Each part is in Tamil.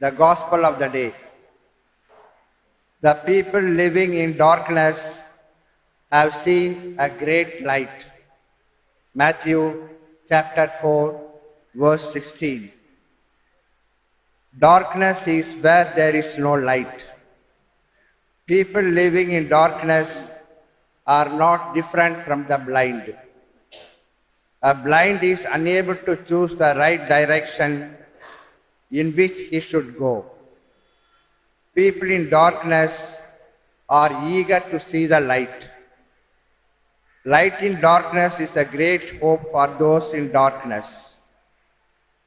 The Gospel of the day. The people living in darkness have seen a great light. Matthew chapter 4, verse 16. Darkness is where there is no light. People living in darkness are not different from the blind. A blind is unable to choose the right direction in which he should go. People in darkness are eager to see the light. Light in darkness is a great hope for those in darkness.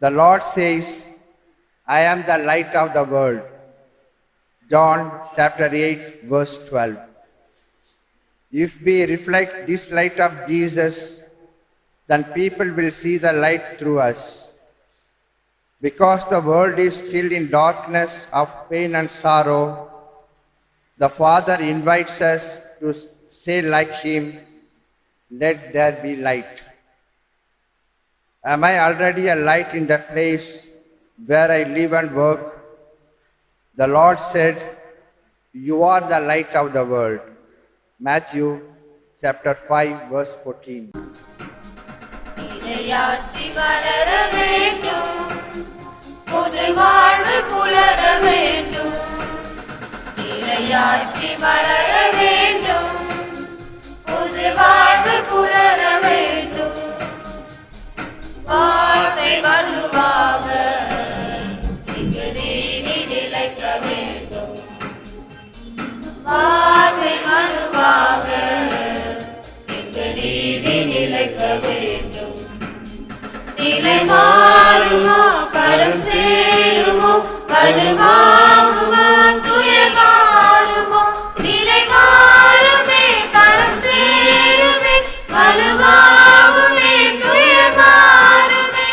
The Lord says, I am the light of the world. John chapter 8, verse 12. If we reflect this light of Jesus, then people will see the light through us. Because the world is still in darkness of pain and sorrow, the Father invites us to say, like Him, Let there be light. Am I already a light in the place where I live and work? The Lord said, You are the light of the world. Matthew chapter 5, verse 14. புது வாழ்வு புலர வேண்டும். இறையாட்சி வளர வேண்டும். புது வாழ்வு புலர வேண்டும். வார்த்தை வலுவாக இங்கு நீதி நிலைக்க வேண்டும். வார்த்தை வலுவாக இங்கு நீதி நிலைக்க வேண்டும். நிலை மாறுமா? கரம் சேருமோ வலுவாகுமோ துய பாருமோ நிலை மாறுமே கரம் சேருமே வலுவாகுமே துய மாறுமே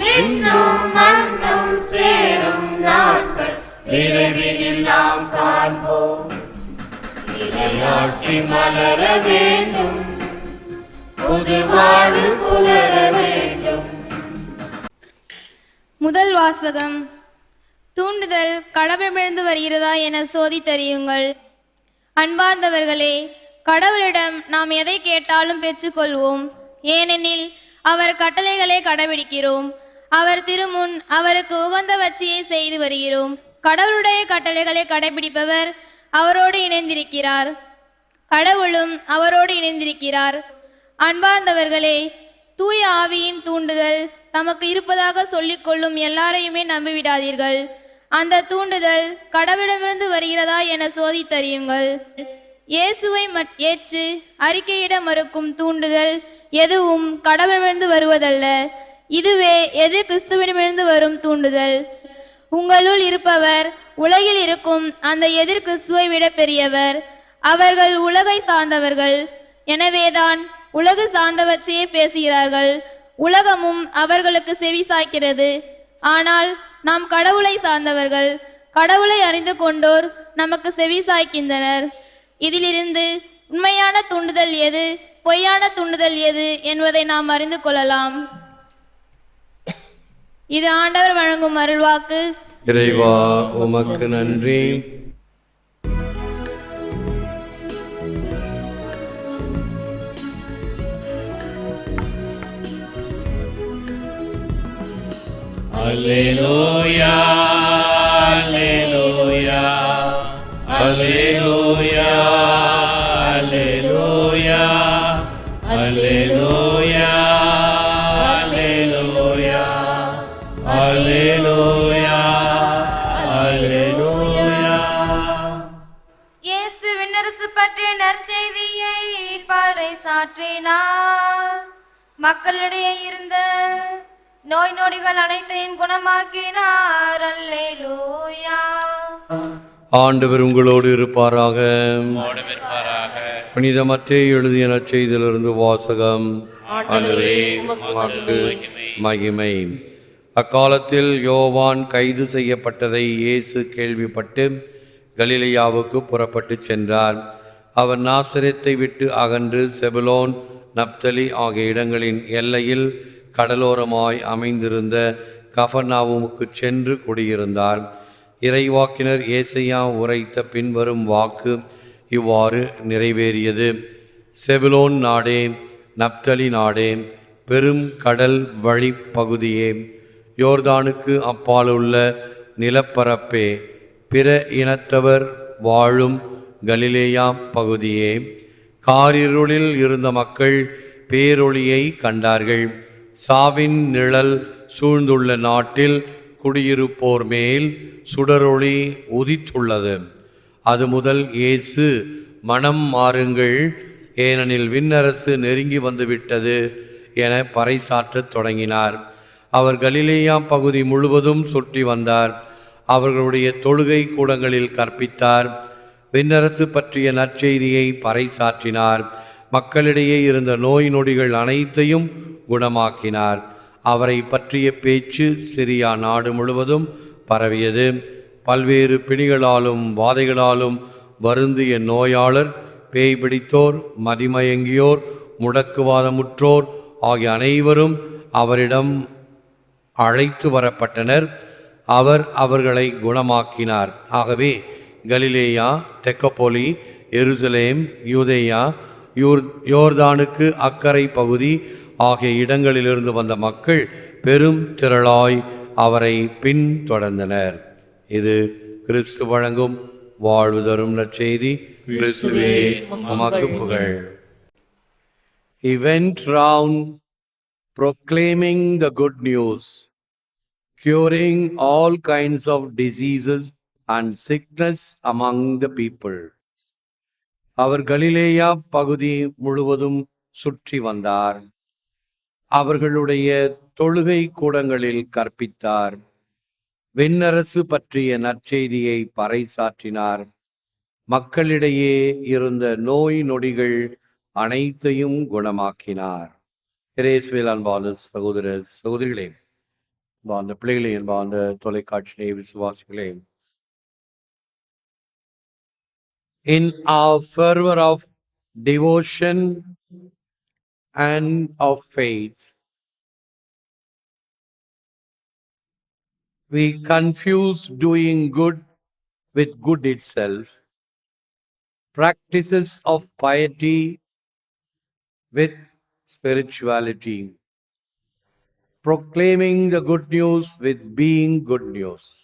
விண்ணும் மண்ணும் சேரும் நாட்கள் விரைவில் நாம் காண்போம் இறையாட்சி மலர வேண்டும் புது வாழ்வு புலர வேண்டும் முதல் வாசகம். தூண்டுதல் கடவுளிடமிருந்து வருகிறதா என சோதித்தறியுங்கள். அன்பார்ந்தவர்களே கடவுளிடம் நாம் எதை கேட்டாலும் பெற்றுக்கொள்வோம். ஏனெனில் அவர் கட்டளைகளை கடைபிடிக்கிறோம். அவர் திருமுன் அவருக்கு உகந்தவற்றையே செய்து வருகிறோம். கடவுளுடைய கட்டளைகளை கடைபிடிப்பவர் அவரோடு இணைந்திருக்கிறார். கடவுளும் அவரோடு இணைந்திருக்கிறார். அன்பார்ந்தவர்களே தூய ஆவியின் தூண்டுதல் தமக்கு இருப்பதாக சொல்லிக்கொள்ளும் எல்லாரையுமே நம்பிவிடாதீர்கள். அந்த தூண்டுதல் கடவுளமிருந்து வருகிறதா என சோதித்தறியுங்கள். இயேசுவை ஏற்று அறிக்கையிட மறுக்கும் தூண்டுதல் எதுவும் கடவுளமிருந்து வருவதல்ல. இதுவே எதிர் கிறிஸ்துவிடமிருந்து வரும் தூண்டுதல். உங்களுள் இருப்பவர் உலகில் இருக்கும் அந்த எதிர் கிறிஸ்துவை விட பெரியவர். அவர்கள் உலகை சார்ந்தவர்கள். எனவேதான் உலகு சார்ந்தவற்றையே பேசுகிறார்கள். உலகமும் அவர்களுக்கு செவி சாய்க்கிறது. ஆனால் நாம் கடவுளை சார்ந்தவர்கள் கடவுளை அறிந்து கொண்டோர் நமக்கு செவி சாய்க்கின்றனர். இதிலிருந்து உண்மையான தூண்டுதல் எது பொய்யான தூண்டுதல் எது என்பதை நாம் அறிந்து கொள்ளலாம். இது ஆண்டவர் வழங்கும் அருள்வாக்கு. இறைவா உமக்கு நன்றி. Aleluya, aleluya, aleluya, aleluya, aleluya, aleluya, aleluya, aleluya. இயேசு விண்ணரசு பற்றிய நற்செய்தியை பறை சாற்றினார் மக்களிடையே இருந்த நோய் நொடிகள் அனைத்தையும் குணமாக்கினார். அல்லேலூயா. ஆண்டவர் உங்களோடு இருப்பாராக. புனித மத்தேயு எழுதிய நற்செய்தியிலிருந்து வாசகம். மகிமை. அக்காலத்தில் யோவான் கைது செய்யப்பட்டதை இயேசு கேள்விப்பட்டு கலிலேயாவுக்கு புறப்பட்டு சென்றார். அவர் நாசரேத்தை விட்டு அகன்று செபுலோன் நப்தலி ஆகிய இடங்களின் எல்லையில் கடலோரமாய் அமைந்திருந்த கஃபர்நாவுமுக்கு சென்று குடியிருந்தார் இறைவாக்கினர் ஏசையா உரைத்த பின்வரும் வாக்கு இவ்வாறு நிறைவேறியது. செபிலோன் நாடே நப்தலி நாடே பெரும் கடல் வழி பகுதியே யோர்தானுக்கு அப்பாலுள்ள நிலப்பரப்பே பிற இனத்தவர் வாழும் கலிலேயா பகுதியே. காரிருளில் இருந்த மக்கள் பேரொளியை கண்டார்கள். சாவின் நிழல் சூழ்ந்துள்ள நாட்டில் குடியிருப்போர் மேல் சுடரொளி உதித்துள்ளது. அது முதல் இயேசு மனம் மாறுங்கள் ஏனெனில் விண்ணரசு நெருங்கி வந்துவிட்டது என பறைசாற்றத் தொடங்கினார். அவர் கலிலேயா பகுதி முழுவதும் சுற்றி வந்தார். அவர்களுடைய தொழுகை கூடங்களில் கற்பித்தார். விண்ணரசு பற்றிய நற்செய்தியை பறைசாற்றினார். மக்களிடையே இருந்த நோய் நொடிகள் அனைத்தையும் குணமாக்கினார். அவரை பற்றிய பேச்சு சிரியா நாடு முழுவதும் பரவியது. பல்வேறு பிணிகளாலும் வாதைகளாலும் வருந்திய நோயாளர் பேய் பிடித்தோர் மதிமயங்கியோர் முடக்குவாதமுற்றோர் ஆகிய அனைவரும் அவரிடம் அழைத்து வரப்பட்டனர். அவர் அவர்களை குணமாக்கினார். ஆகவே கலிலேயா தெக்கப்போலி எருசலேம் யூதேயா யூர் யோர்தானுக்கு அக்கறை பகுதி ஆகிய இடங்களிலிருந்து வந்த மக்கள் பெரும் திரளாய் அவரை பின்தொடர்ந்தனர். இது கிறிஸ்து வழங்கும் வாழ்வு தரும் நற்செய்தி. கிறிஸ்துவே உமக்கு புகழ். He went round proclaiming the good news, curing all kinds of diseases and sickness among the people. அவர் கலிலேயா பகுதி முழுவதும் சுற்றி வந்தார். அவர்களுடைய தொழுகை கூடங்களில் கற்பித்தார். வெண்ணரசு பற்றிய நற்செய்தியை பறைசாற்றினார். மக்களிடையே இருந்த நோய் நொடிகள் அனைத்தையும் குணமாக்கினார். இயேசுவில் அன்பான சகோதர சகோதரிகளே அன்பார்ந்த பிள்ளைகளே அன்பார்ந்த தொலைக்காட்சியிலே விசுவாசிகளே in our fervor of devotion and of faith, we confuse doing good with good itself, practices of piety with spirituality, proclaiming the good news with being good news.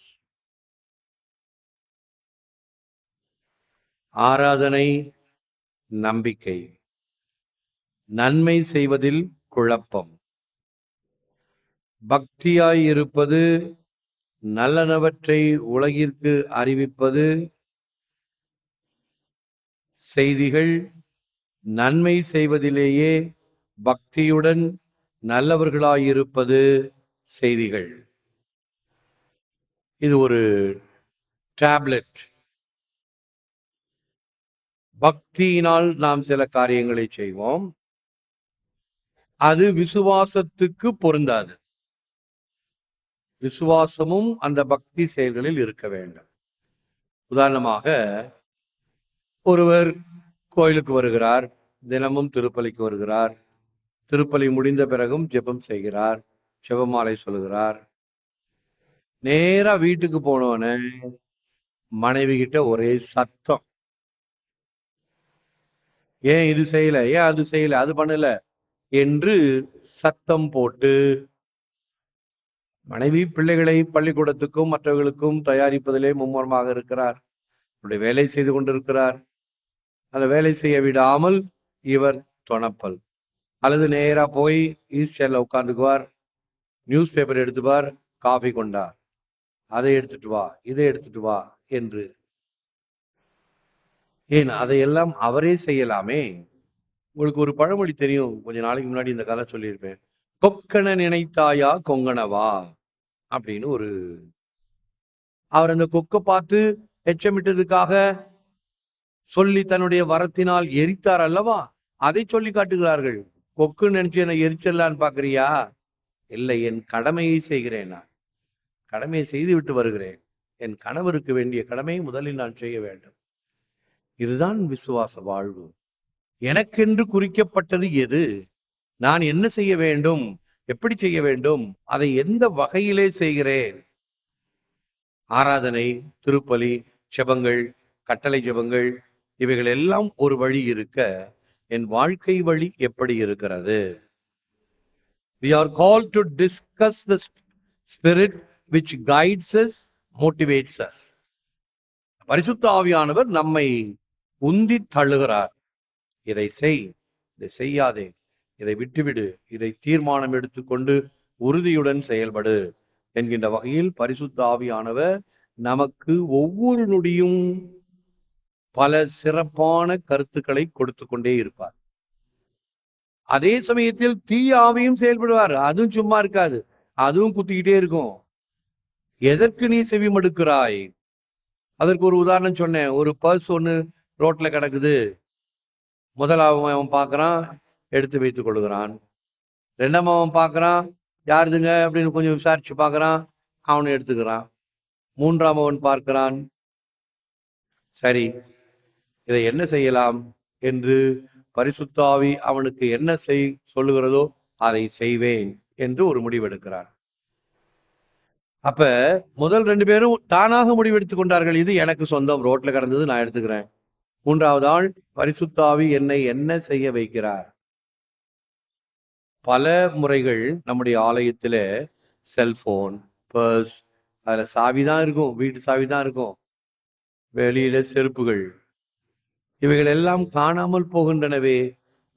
ஆராதனை நம்பிக்கை. நன்மை செய்வதில் குழப்பம். பக்தியாய் இருப்பது நல்லனவற்றை உலகிற்கு அறிவிப்பது. செய்திகள் நன்மை செய்வதிலேயே பக்தியுடன் நல்லவர்களாயிருப்பது செய்திகள். இது ஒரு டேப்லெட். பக்தியினால் நாம் சில காரியங்களை செய்வோம். அது விசுவாசத்துக்கு பொருந்தாது. விசுவாசமும் அந்த பக்தி செயல்களில் இருக்க வேண்டும். உதாரணமாக ஒருவர் கோயிலுக்கு வருகிறார் தினமும் திருப்பலிக்கு வருகிறார் திருப்பலி முடிந்த பிறகும் ஜெபம் செய்கிறார் ஜெபமாலை சொல்லுகிறார். நேரா வீட்டுக்கு போனோன்னு மனைவி கிட்ட ஒரே சத்தம். ஏன் இது செய்யல? ஏன் அது செய்யல? அது பண்ணல என்று சத்தம் போட்டு மனைவி பிள்ளைகளை பள்ளிக்கூடத்துக்கும் மற்றவர்களுக்கும் தயாரிப்பதிலே மும்முரமாக இருக்கிறார். இப்படி வேலை செய்து கொண்டிருக்கிறார். அந்த வேலை செய்ய விடாமல் இவர் தொணப்பல். அல்லது நேரா போய் ஈஸ்டர்ல உட்காந்துக்குவார் நியூஸ் பேப்பர் எடுத்துவார் காஃபி கொண்டார். அதை எடுத்துட்டு வா இதை எடுத்துட்டு வா என்று ஏன் அதையெல்லாம் அவரே செய்யலாமே? உங்களுக்கு ஒரு பழமொழி தெரியும். கொஞ்ச நாளைக்கு முன்னாடி இந்த கதை சொல்லியிருப்பேன். கொக்கனை நினைத்தாயா கொங்கனவா அப்படின்னு ஒரு அவர் அந்த கொக்கை பார்த்து எச்சமிட்டதுக்காக சொல்லி தன்னுடைய வரத்தினால் எரித்தார் அல்லவா? அதை சொல்லி காட்டுகிறார்கள். கொக்கு நினைச்சு என்னை எரிச்சிடலான்னு பாக்குறியா இல்லை என் கடமையை செய்கிறேன் நான். கடமையை செய்து விட்டு வருகிறேன். என் கணவருக்கு வேண்டிய கடமையை முதலில் நான் செய்ய வேண்டும். இதுதான் விசுவாச வாழ்வு. எனக்கென்று குறிக்கப்பட்டது எது? நான் என்ன செய்ய வேண்டும்? எப்படி செய்ய வேண்டும்? அதை எந்த வகையிலே செய்கிறேன்? ஆராதனை திருப்பலி ஜெபங்கள் கட்டளை ஜெபங்கள் இவைகள் எல்லாம் ஒரு வழி இருக்க என் வாழ்க்கை வழி எப்படி இருக்கிறது? We are call to discuss the spirit which guides motivates us. பரிசுத்த ஆவியானவர் நம்மை உந்தி தள்ளுகிறார். இதை செய் இதை செய்யாதே. இதை விட்டுவிடு. இதை தீர்மானம் எடுத்துக்கொண்டு உறுதியுடன் செயல்படு என்கின்ற வகையில் பரிசுத்த ஆவியானவர் நமக்கு ஒவ்வொரு நொடியும் பல சிறப்பான கருத்துக்களை கொடுத்து கொண்டே இருப்பார். அதே சமயத்தில் தீய ஆவியும் செயல்படுவார். அதுவும் சும்மா இருக்காது. அதுவும் குத்திக்கிட்டே இருக்கும். எதற்கு நீ செவி மடுக்கிறாய் அதற்கு ஒரு உதாரணம் சொன்னேன். ஒரு பர்ஸ் ஒன்று ரோட்ல கிடக்குது. முதலாவும் அவன் பார்க்கறான் எடுத்து வைத்து கொள்கிறான் ரெண்டாம் அவன் பார்க்கறான் யாருதுங்க? அப்படின்னு கொஞ்சம் விசாரிச்சு பார்க்குறான் அவனை எடுத்துக்கிறான். மூன்றாம் அவன் பார்க்கிறான் சரி இதை என்ன செய்யலாம் என்று பரிசுத்தாவி அவனுக்கு என்ன செய் சொல்லுகிறதோ அதை செய்வேன் என்று ஒரு முடிவெடுக்கிறான். அப்ப முதல் ரெண்டு பேரும் தானாக முடிவெடுத்து கொண்டார்கள். இது எனக்கு சொந்தம் ரோட்ல கடந்தது நான் எடுத்துக்கிறேன். மூன்றாவது ஆள் பரிசுத்தாவி என்னை என்ன செய்ய வைக்கிறார்? பல முறைகள் நம்முடைய ஆலயத்துல செல்போன் பர்ஸ் அதுல சாவி தான் இருக்கும் வீட்டு சாவி தான் இருக்கும். வெளியில செருப்புகள். இவைகள் எல்லாம் காணாமல் போகின்றனவே.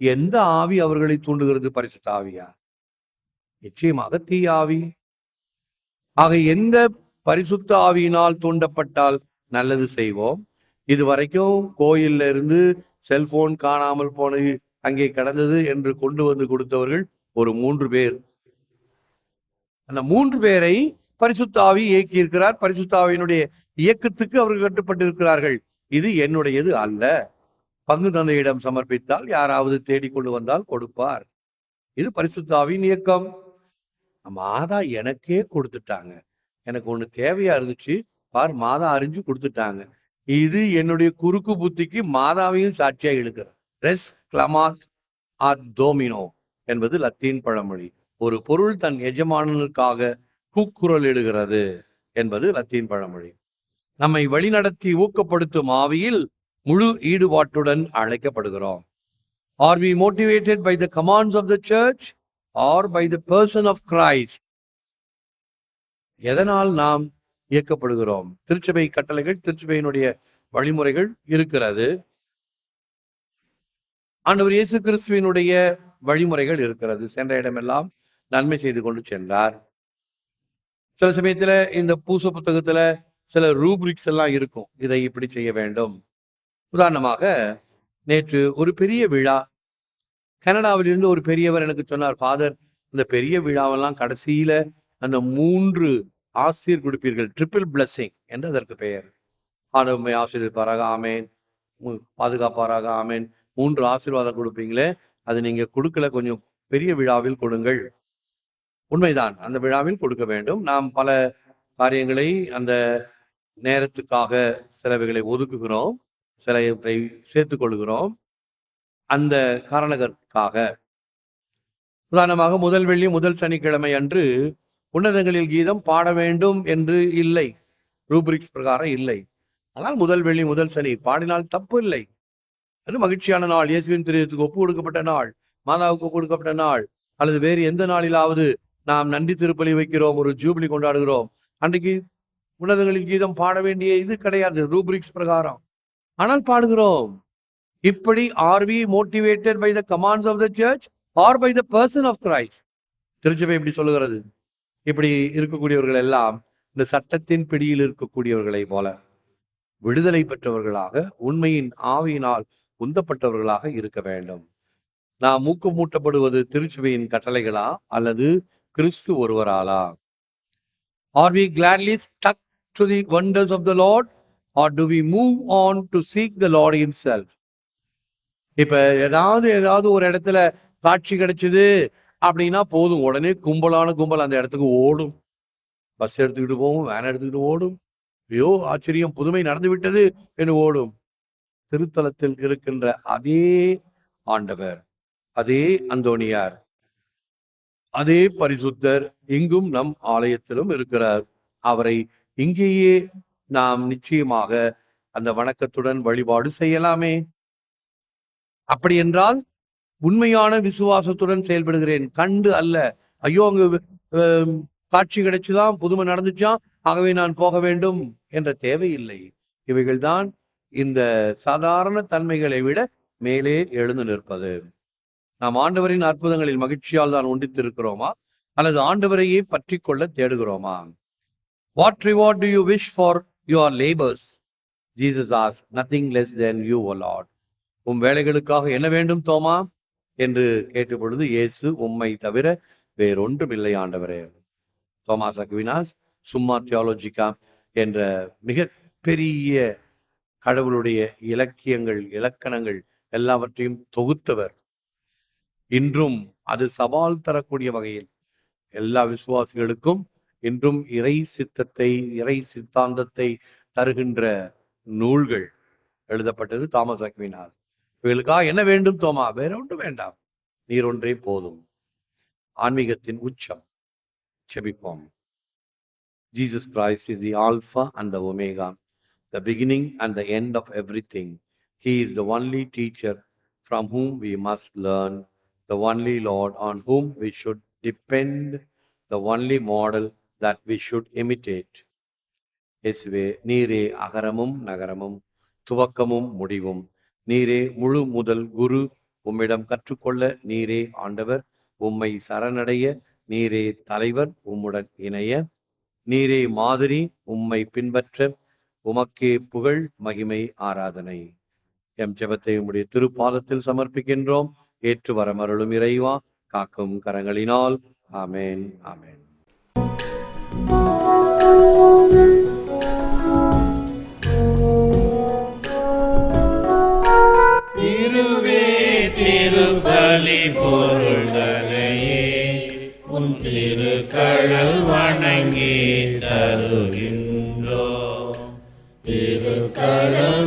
எந்த ஆவி அவர்களை தூண்டுகிறது பரிசுத்த ஆவியா நிச்சயமாக தீ ஆவி. ஆக எந்த பரிசுத்த ஆவியினால் தூண்டப்பட்டால் நல்லது செய்வோம். இது வரைக்கும் கோயில்ல இருந்து செல்போன் காணாமல் போனது அங்கே கிடந்தது என்று கொண்டு வந்து கொடுத்தவர்கள் ஒரு மூன்று பேர். அந்த மூன்று பேரை பரிசுத்தாவி இயக்கி இருக்கிறார் பரிசுத்தாவியினுடைய இயக்கத்துக்கு அவர்கள் கட்டுப்பட்டிருக்கிறார்கள். இது என்னுடையது அல்ல. பங்கு தந்தையிடம் சமர்ப்பித்தால் யாராவது தேடிக்கொண்டு வந்தால் கொடுப்பார். இது பரிசுத்தாவின் இயக்கம். மாதா எனக்கே கொடுத்துட்டாங்க. எனக்கு ஒண்ணு தேவையா இருந்துச்சு. பார் மாதா அறிஞ்சு கொடுத்துட்டாங்க. இது என்னுடைய குறுக்கு புத்திக்கு மாதாவையும் சாட்சியா இழுக்கிறேன் ரெஸ் கிளமாத் ஆர் டோமினோ என்பது லத்தீன் பழமொழி. ஒரு பொருள் தன் எஜமானனுக்காக கூக்குரல் இடுகிறது என்பது லத்தீன் பழமொழி. நம்மை வழிநடத்தி ஊக்கப்படுத்தும் ஆவியில் முழு ஈடுபாட்டுடன் அழைக்கப்படுகிறோம். Are we motivated by the commands of the church or by the person of Christ எதனால் நாம் இயக்கப்படுகிறோம். திருச்சபை கட்டளைகள் திருச்சபையினுடைய வழிமுறைகள் இருக்கிறது. ஆண்டவர் இயேசு கிறிஸ்துவினுடைய வழிமுறைகள் இருக்கிறது. சென்ற இடமெல்லாம் நன்மை செய்து கொண்டு சென்றார். சில சமயத்துல இந்த பூச புத்தகத்துல சில ரூப்ரிக்ஸ் எல்லாம் இருக்கும். இதை இப்படி செய்ய வேண்டும். உதாரணமாக நேற்று ஒரு பெரிய விழா. கனடாவிலிருந்து ஒரு பெரியவர் எனக்கு சொன்னார் ஃபாதர் இந்த பெரிய விழாவெல்லாம் கடைசியில அந்த மூன்று ஆசிரியர் கொடுப்பீர்கள். ட்ரிபிள் பிளஸ்ஸிங் என்று அதற்கு பெயர். ஆண்டவமை ஆசீர்வதிப்பாராக. ஆமேன். பாதுகாப்பாராக. ஆமேன். மூன்று ஆசீர்வாதம் கொடுப்பீங்களே. அது நீங்க கொடுக்கல. கொஞ்சம் பெரிய விழாவில் கொடுங்கள். உண்மைதான். அந்த விழாவில் கொடுக்க வேண்டும். நாம் பல காரியங்களை அந்த நேரத்துக்காக செலவுகளை ஒதுக்குகிறோம். சிலவற்றை சேர்த்துக் கொள்கிறோம் அந்த காரணத்துக்காக உதாரணமாக முதல் வெள்ளி முதல் சனிக்கிழமை அன்று உன்னதங்களில் கீதம் பாட வேண்டும் என்று இல்லை. ரூபிரிக்ஸ் பிரகாரம் இல்லை. ஆனால் முதல் வெள்ளி முதல் சனி பாடினால் தப்பு இல்லை. அது மகிழ்ச்சியான நாள். இயேசுவின் திரியத்துக்கு ஒப்பு கொடுக்கப்பட்ட நாள். மாதாவுக்கு ஒப்பு கொடுக்கப்பட்ட நாள். அல்லது வேறு எந்த நாளிலாவது நாம் நன்றி திருப்பலி வைக்கிறோம் ஒரு ஜூபிலி கொண்டாடுகிறோம். அன்றைக்கு உன்னதங்களில் கீதம் பாட வேண்டிய இது கிடையாது. ரூப்ரிக்ஸ் பிரகாரம். ஆனால் பாடுகிறோம். இப்படி are we motivated by the commands of the church or by the person of Christ திருச்சபை இப்படி சொல்லுகிறது. இப்படி இருக்கக்கூடியவர்கள் எல்லாம் இந்த சட்டத்தின் பிடியில் இருக்கக்கூடியவர்களை போல விடுதலை பெற்றவர்களாக உண்மையின் ஆவியினால் உந்தப்பட்டவர்களாக இருக்க வேண்டும். நாம் மூக்கமூட்டப்படுவது திருச்சுவையின் கட்டளைகளா அல்லது கிறிஸ்து ஒருவராலா? Are we gladly stuck to the wonders of the lord or do we move on to seek the lord self இப்ப ஏதாவது ஏதாவது ஒரு இடத்துல காட்சி கிடைச்சது அப்படின்னா போதும். உடனே கும்பலான கும்பல் அந்த இடத்துக்கு ஓடும். பஸ் எடுத்துக்கிட்டு போகும் வேன் எடுத்துக்கிட்டு ஓடும். ஐயோ ஆச்சரியம். புதுமை நடந்து விட்டது என்று ஓடும். திருத்தலத்தில் இருக்கின்ற அதே ஆண்டவர் அதே அந்தோணியார் அதே பரிசுத்தர் இங்கும் நம் ஆலயத்திலும் இருக்கிறார். அவரை இங்கேயே நாம் நிச்சயமாக அந்த வணக்கத்துடன் வழிபாடு செய்யலாமே. அப்படி என்றால் உண்மையான விசுவாசத்துடன் செயல்படுகிறேன். கண்டு அல்ல. ஐயோ அங்கு அஹ், காட்சி கிடைச்சுதான் புதுமை நடந்துச்சான் ஆகவே நான் போக வேண்டும் என்ற தேவையில்லை. இவைகள்தான் இந்த சாதாரண தன்மைகளை விட மேலே எழுந்து நிற்பது. நாம் ஆண்டவரின் அற்புதங்களில் மகிழ்ச்சியால் தான் ஒன்றித்திருக்கிறோமா? அல்லது ஆண்டவரையே பற்றி கொள்ள தேடுகிறோமா? What reward do you wish for your labours Jesus as nothing less than you lord உம் வேலைகளுக்காக என்ன வேண்டும் தோமா? என்று கேட்ட பொழுது இயேசு உம்மை தவிர வேறொன்றும் இல்லை ஆண்டவரே. தோமாஸ் அக்வினாஸ் சும்மா தியாலோஜிக்கா என்ற மிக பெரிய கடவுளுடைய இலக்கியங்கள் இலக்கணங்கள் எல்லாவற்றையும் தொகுத்தவர். இன்றும் அது சவால் தரக்கூடிய வகையில் எல்லா விசுவாசிகளுக்கும் இன்றும் இறை சித்தத்தை இறை சித்தாந்தத்தை தருகின்ற நூல்கள் எழுதப்பட்டது. Thomas Aquinas. இவர்களுக்காக என்ன வேண்டும் தோமா வேற ஒன்றும் வேண்டாம் நீர் ஒன்றே போதும் ஆன்மீகத்தின் உச்சம் செபிப்போம் Jesus Christ is the alpha and the omega the beginning and the end of everything he is the only teacher from whom we must learn the only lord on whom we should depend the only model that we should imitate இயேசுவே நீரே அகரமும் நகரமும் துவக்கமும் முடிவும் நீரே முழு முதல் குரு. உம்மிடம் கற்றுக்கொள்ள நீரே ஆண்டவர். உம்மை சரணடைய நீரே தலைவர். உம்முடன் இணைய. நீரே மாதிரி உம்மை பின்பற்ற. உமக்கே புகழ் மகிமை ஆராதனை. எம் ஜெபத்தை உம்முடைய திருப்பாதத்தில் சமர்ப்பிக்கின்றோம். ஏற்று வரமருளும் இறைவா. காக்கும் கரங்களினால். ஆமேன் ஆமேன். திருபலி பொருள்களையே உன் திருக்கடல் வணங்கி தருகின்றோ திருக்கடல்